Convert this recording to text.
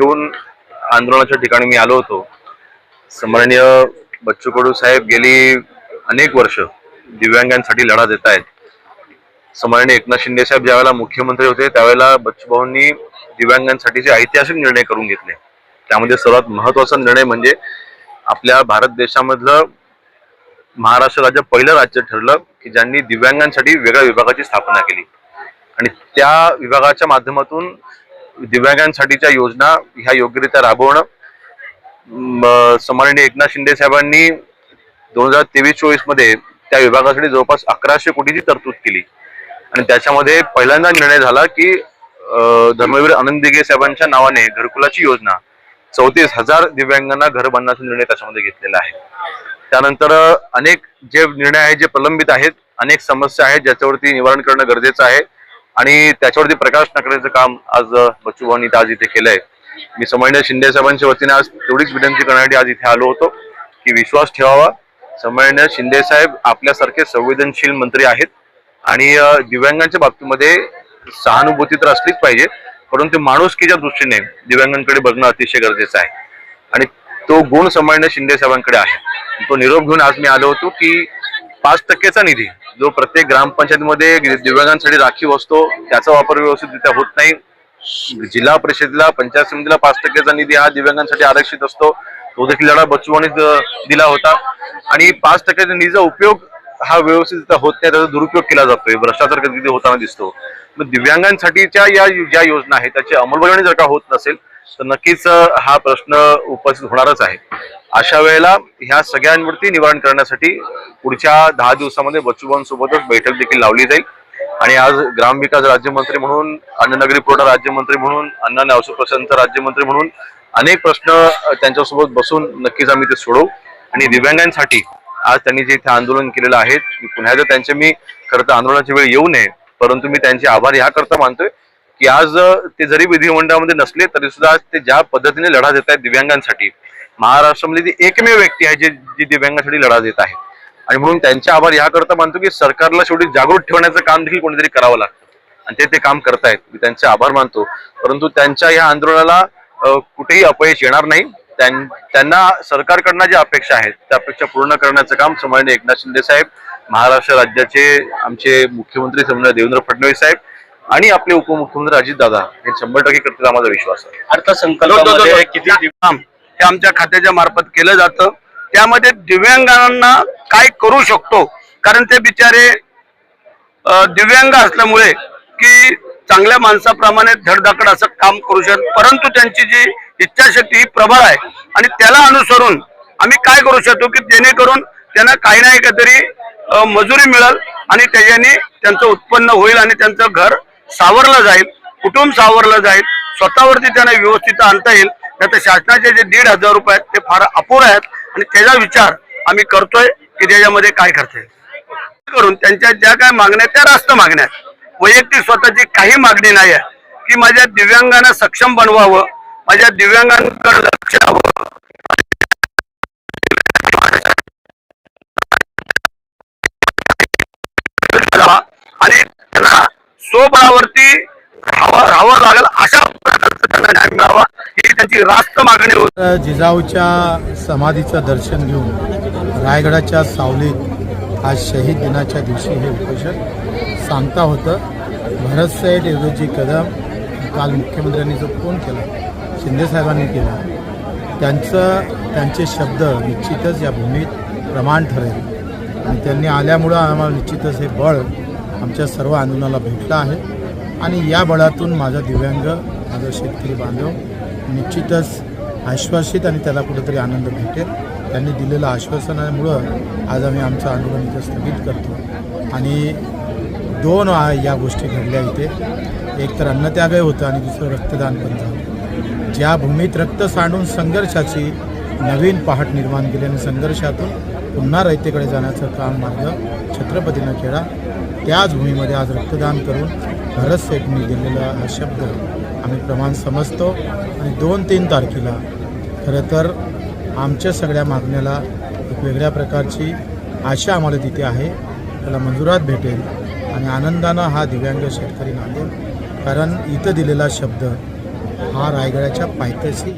घेऊन आंदोलनाच्या ठिकाणी मी आलो होतो. सन्माननीय बच्चू कडू साहेब गेली अनेक वर्ष दिव्यांगांसाठी लढा देत आहेत. सन्माननीय एकनाथ शिंदे साहेब ज्यावेळेला मुख्यमंत्री होते त्यावेळेला बच्चू भाऊंनी दिव्यांगांसाठीचे ऐतिहासिक निर्णय करून घेतले. त्यामध्ये सर्वात महत्त्वाचा निर्णय म्हणजे आपल्या भारत देशामधलं महाराष्ट्र राज्य पहिलं राज्य ठरलं की ज्यांनी दिव्यांगांसाठी वेगळ्या विभागाची स्थापना केली. आणि त्या विभागाच्या माध्यमातून दिव्यांगांसाठीच्या योजना ह्या योग्यरित्या राबवणं. सन्माननीय एकनाथ शिंदे साहेबांनी दोन हजार तेवीस चोवीसमध्ये त्या विभागासाठी जवळपास अकराशे कोटीची तरतूद केली. आणि त्याच्यामध्ये पहिल्यांदा निर्णय झाला की धर्मवीर आनंद दिघे साहेबांच्या नावाने घरकुलाची योजना चौतीस हजार दिव्यांगांना घर बांधण्याचा निर्णय त्याच्यामध्ये घेतलेला आहे. त्यानंतर अनेक जे निर्णय आहेत जे प्रलंबित आहेत अनेक समस्या आहेत ज्याच्यावरती निवारण करणं गरजेचं आहे. आणि त्याच्यावरती प्रकाश टाकण्याचं काम आज बच्चू भाऊनी आज इथे केलंय. मी सन्माननीय शिंदे साहेबांच्या वतीने आज तेवढीच विनंती करण्यासाठी आज इथे आलो होतो की विश्वास ठेवावा. सन्माननीय शिंदे साहेब आपल्यासारखे संवेदनशील मंत्री आहेत आणि दिव्यांगांच्या बाबतीमध्ये सहानुभूती तर असलीच पाहिजे परंतु माणुसकीच्या दृष्टीने दिव्यांगांकडे बघणं अतिशय गरजेचं आहे. आणि तो गुण सन्माननीय शिंदे साहेबांकडे आहे. तो निरोप घेऊन आज मी आलो होतो की पाच टक्केचा निधी जो प्रत्येक ग्रामपंचायतीमध्ये दिव्यांगांसाठी राखीव असतो त्याचा वापर व्यवस्थितरित्या होत नाही. जिल्हा परिषदेला पंचायत समितीला पाच टक्केचा निधी हा दिव्यांगांसाठी आरक्षित असतो. तो देखील लढा बच्चूवानीच दिला होता. आणि पाच टक्क्याच्या निधीचा उपयोग हा व्यवस्थित होत नाही त्याचा दुरुपयोग केला जातोय. भ्रष्टाचार कधी होताना दिसतो. मग दिव्यांगांसाठीच्या या ज्या योजना आहेत त्याची अंमलबजावणी जर का होत नसेल तर नक्कीच हा प्रश्न उपस्थित होणारच आहे. अशा वेळेला ह्या सगळ्यांवरती निवारण करण्यासाठी पुढच्या दहा दिवसामध्ये बच्चूबांसोबतच बैठक देखील लावली जाईल. आणि आज ग्रामविकास राज्यमंत्री म्हणून अन्ननगरी पुरवठा राज्यमंत्री म्हणून अन्न आणि औषध प्रशासनचा राज्यमंत्री म्हणून अनेक प्रश्न त्यांच्यासोबत बसून नक्कीच आम्ही ते सोडवू. आणि दिव्यांगांसाठी आज त्यांनी जे इथे आंदोलन केलेलं आहे पुन्हा एकदा त्यांचे मी खरं तर आंदोलनाची वेळ येऊ नये परंतु मी त्यांचे आभार ह्याकरता मानतोय की आज ते जरी विधिमंडळामध्ये नसले तरी सुद्धा आज ते ज्या पद्धतीने लढा देत आहेत दिव्यांगांसाठी महाराष्ट्रामध्ये ती एकमेव व्यक्ती आहे जे जी दिव्यांगांसाठी लढा देत आहे. आणि म्हणून त्यांचे आभार याकरता मानतो की सरकारला शेवटी जागृत ठेवण्याचं काम देखील कोणीतरी करावं लागतं. आणि ते ते काम करतायत. मी त्यांचे आभार मानतो. परंतु त्यांच्या या आंदोलनाला कुठेही अपयश येणार नाही. त्यांना सरकारकडनं ज्या अपेक्षा आहेत त्या अपेक्षा पूर्ण करण्याचं काम सन्माननीय एकनाथ शिंदे साहेब महाराष्ट्र राज्याचे आमचे मुख्यमंत्री सन्माननीय देवेंद्र फडणवीस साहेब आणि आपले उपमुख्यमंत्री अजितदादा हे शंभर टक्के करतील आम्हाला विश्वास आहे. किती दिव्यांग हे आमच्या खात्याच्या मार्फत केलं जातं. त्यामध्ये दिव्यांगांना काय करू शकतो? कारण ते बिचारे दिव्यांग असल्यामुळे की चांगल्या माणसाप्रमाणे धडधाकड असं काम करू शकत परंतु त्यांची जी इच्छाशक्ती ही प्रबळ आहे. आणि त्याला अनुसरून आम्ही काय करू शकतो की जेणेकरून त्यांना काही नाही काहीतरी मजुरी मिळेल आणि त्याच्याने त्यांचं उत्पन्न होईल आणि त्यांचं घर सावरलं जाईल कुटुंब सावरलं जाईल स्वतःवरती त्यांना व्यवस्थित आणता येईल. त्यात तर शासनाचे जे दीड हजार रुपये आहेत ते फार अपुर आहेत. आणि त्याचा विचार आम्ही करतोय की त्याच्यामध्ये काय करता येईल. करून त्यांच्या ज्या काय मागण्या त्या रास्त मागण्या आहेत. वैयक्तिक स्वतःची काही मागणी नाही आहे की माझ्या दिव्यांगांना सक्षम बनवावं माझ्या दिव्यांगांकडे लक्ष द्यावं. आणि त्यांना स्वबळावरती राहावं लागेल अशा प्रकारचं त्यांना न्याय मिळावा ही त्यांची रास्त मागणी होती. जिजाऊच्या समाधीचं दर्शन घेऊन रायगडाच्या सावलीत आज शहीद दिनाच्या दिवशी हे उपोषण सांगता होतं भरतसाहेब ऐवजी कदम काल मुख्यमंत्र्यांनी जो फोन केला शिंदेसाहेबांनी केला त्यांचं त्यांचे शब्द निश्चितच या भूमीत प्रमाण ठरेल. आणि त्यांनी आल्यामुळं आम्हाला निश्चितच हे बळ आमच्या सर्व आंदोलनाला भेटलं आहे. आणि या बळातून माझा दिव्यांग माझा शेतकरी बांधव निश्चितच आश्वासित आणि त्याला कुठेतरी आनंद भेटेल. त्यांनी दिलेलं आश्वासनामुळं आज आम्ही आमचं आंदोलन इथं स्थगित करतो. आणि दोन या गोष्टी घडल्या इथे. एक तर अन्नत्यागही होतं आणि दुसरं रक्तदान पण झालं. ज्या भूमीत रक्त सांडून संघर्षाची नवीन पहाट निर्माण केली आणि संघर्षातून पुन्हा रयतेकडे जाण्याचं काम मार्ग छत्रपतीनं केला त्याच भूमीमध्ये आज रक्तदान करून भरत सेठनी दिलेला हा शब्द आम्ही प्रमाण समजतो. आणि दोन तीन तारखेला खरं तर आमच्या सगळ्या मागण्याला एक वेगळ्या प्रकारची आशा आम्हाला तिथे आहे. त्याला मंजुरात भेटेल. आणि आनंदानं हा दिव्यांग शेतकरी नांदेल कारण इथं दिलेला शब्द हा रायगडाच्या पायथ्याशी